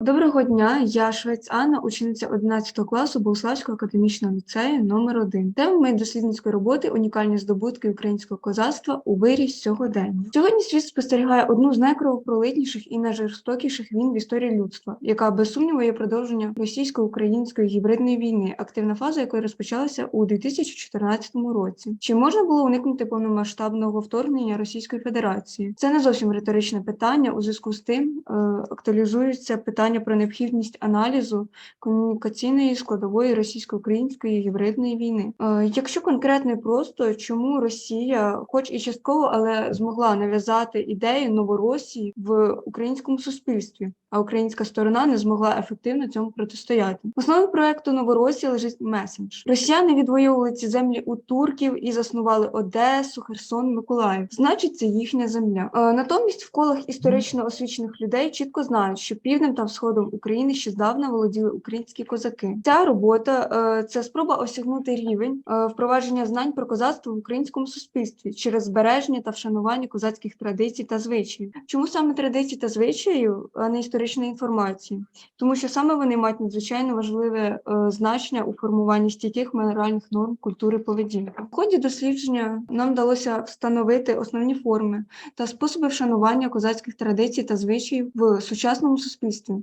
Доброго дня, я Швець Анна, учениця 11 класу Богославського академічного ліцею номер 1 Тема моєї дослідницької роботи унікальні здобутки українського козацтва у вирі сьогодення. Сьогодні світ спостерігає одну з найкровопролитніших і найжорстокіших війн в історії людства, яка без сумніву є продовження російсько-української гібридної війни, активна фаза якої розпочалася у 2014 році. Чи можна було уникнути повномасштабного вторгнення Російської Федерації? Це не зовсім риторичне питання. У зв'язку з тим е, актуалізується питання про необхідність аналізу комунікаційної складової російсько-української гібридної війни. Е, Якщо конкретно і просто, чому Росія, хоч і частково, але змогла нав'язати ідею Новоросії в українському суспільстві, а українська сторона не змогла ефективно цьому протистояти. В основі проекту Новоросія лежить месендж. Росіяни відвоювали ці землі у турків і заснували Одесу, Херсон, Миколаїв. Значить, це їхня земля. Е, Натомість в колах історично освічених людей чітко знають, що півднем та сходом України ще здавна володіли українські козаки. Ця робота е, це спроба осягнути рівень е, впровадження знань про козацтво в українському суспільстві через збереження та вшанування козацьких традицій та звичаїв. Чому саме традицій та звичаїв, а не історичної інформації? Тому що саме вони мають надзвичайно важливе е, значення у формуванні стійких моральних норм культури поведінки. В ході дослідження нам вдалося встановити основні форми та способи вшанування козацьких традицій та звичаїв в сучасному суспільстві.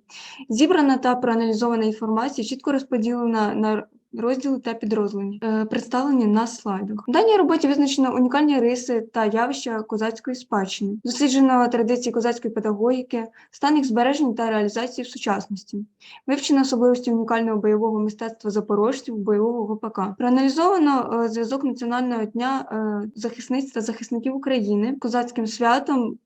Зібрана та проаналізована інформація чітко розподілена на розділи та підрозділення, е, представлені на слайдах. В даній роботі визначено унікальні риси та явища козацької спадщини, досліджено традиції козацької педагогіки, стан їх збереження та реалізації в сучасності, вивчено особливості унікального бойового мистецтва запорожців бойового ГПК. Проаналізовано е, зв'язок Національного дня е, захисниць та захисників України козацьким святом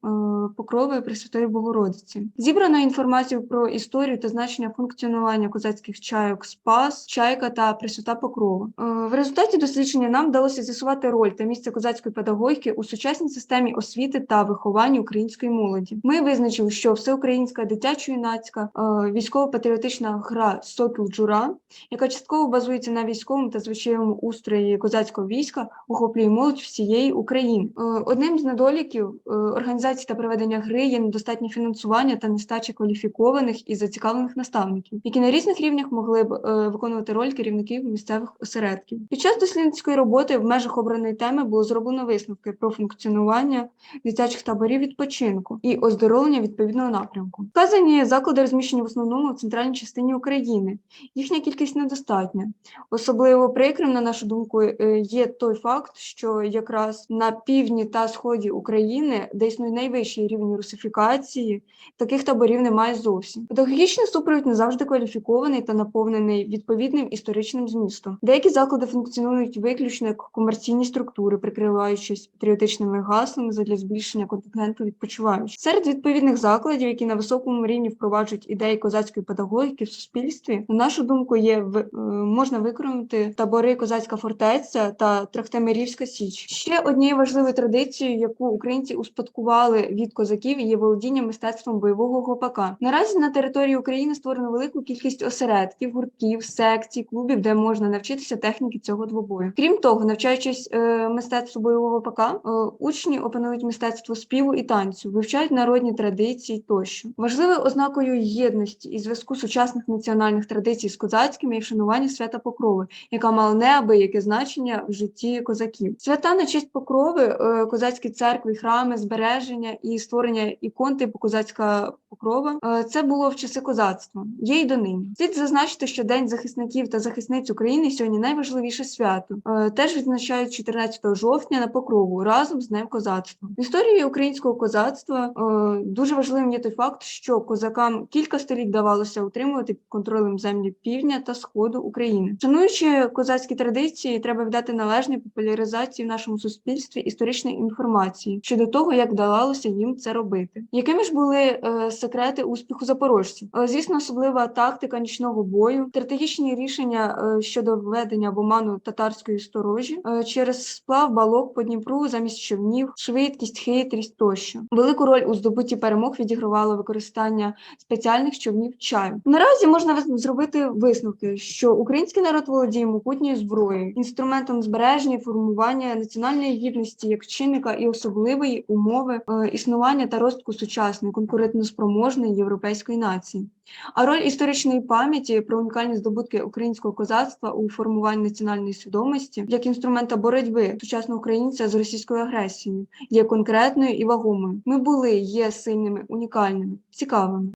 Покрови Пресвятої Богородиці. Зібрано інформацію про історію та значення функціонування козацьких чайок Спас, Чайка та Пресвята Покрова. Е, В результаті дослідження нам вдалося з'ясувати роль та місце козацької педагогіки у сучасній системі освіти та виховання української молоді. Ми визначили, що всеукраїнська дитячо-юнацька е, військово-патріотична гра Сокіл Джура, яка частково базується на військовому та звичайному устрої козацького війська, охоплює молодь всієї України. Е, Одним з недоліків організації та проведення гри є недостатнє фінансування та нестача кваліфікованих і зацікавлених наставників, які на різних рівнях могли б виконувати роль керівників місцевих осередків. Під час дослідницької роботи в межах обраної теми було зроблено висновки про функціонування дитячих таборів відпочинку і оздоровлення відповідного напрямку. Вказані заклади розміщені в основному в центральній частині України. Їхня кількість недостатня. Особливо прикрим, на нашу думку, е, є той факт, що якраз на півдні та сході України, де існує найвищий рівень русифікації, таких таборів немає зовсім. Педагогічний супровід не завжди кваліфікований та наповнений відповідним історичним змістом. Деякі заклади функціонують виключно як комерційні структури, прикриваючись патріотичними гаслами задля збільшення контингенту відпочиваючих. Серед відповідних закладів, які на високому рівні впроваджують ідеї козацької педагогіки в суспільстві, на нашу думку, є в е, можна виконати табори Козацька фортеця та Трахтимирівська Січ. Ще однією важливою традицією, яку українці успадкували від козаків, є володіння мистецтвом бойового гопака. Наразі на території України створено велику кількість осередків, гуртків, секцій, клубів, де можна навчитися техніки цього двобою. Крім того, навчаючись е, мистецтву бойового гопака, е, учні опанують мистецтво співу і танцю, вивчають народні традиції тощо. Важливою ознакою єдності і зв'язку сучасних національних традицій з козацькими і вшанування свята Покрови, яка мала неабияке значення в житті козаків. Свята на честь Покрови, е, козацькі церкви, храми, збереження і створення ікон типу козацька Покрова. е, Це було в часи козацтва. Є й донині. Слід зазначити, що День захисників та захисниць України сьогодні найважливіше свято. Е, Теж відзначають 14 жовтня на Покрову разом з Днем козацтва. В історії українського козацтва е, дуже важливим є той факт, що козакам кілька століть вдавалося утримувати під контролем землі півдня та сходу України. Шануючи козацькі традиції, треба вдати належні популяризації в нашому суспільстві історичної інформації щодо того, як вдавалося їм це робити. Якими ж були е, секрети успіху запорожців? Звісно, особлива тактика нічного бою, стратегічні рішення щодо введення в оману татарської сторожі е, через сплав балок по Дніпру замість човнів, швидкість, хитрість тощо. Велику роль у здобутті перемог відігравало використання спеціальних човнів чаю. Наразі можна зробити висновки, що український народ володіє могутньою зброєю, інструментом збереження і формування національної гідності як чинника і особливої умови е, існування та розвитку сучасної конкурентноспроможної європейської нації. А роль історичної пам'яті про унікальні здобутки українського козацтва у формуванні національної свідомості як інструмента боротьби сучасного українця з російською агресією є конкретною і вагомою. Ми були, є сильними, унікальними, цікавими.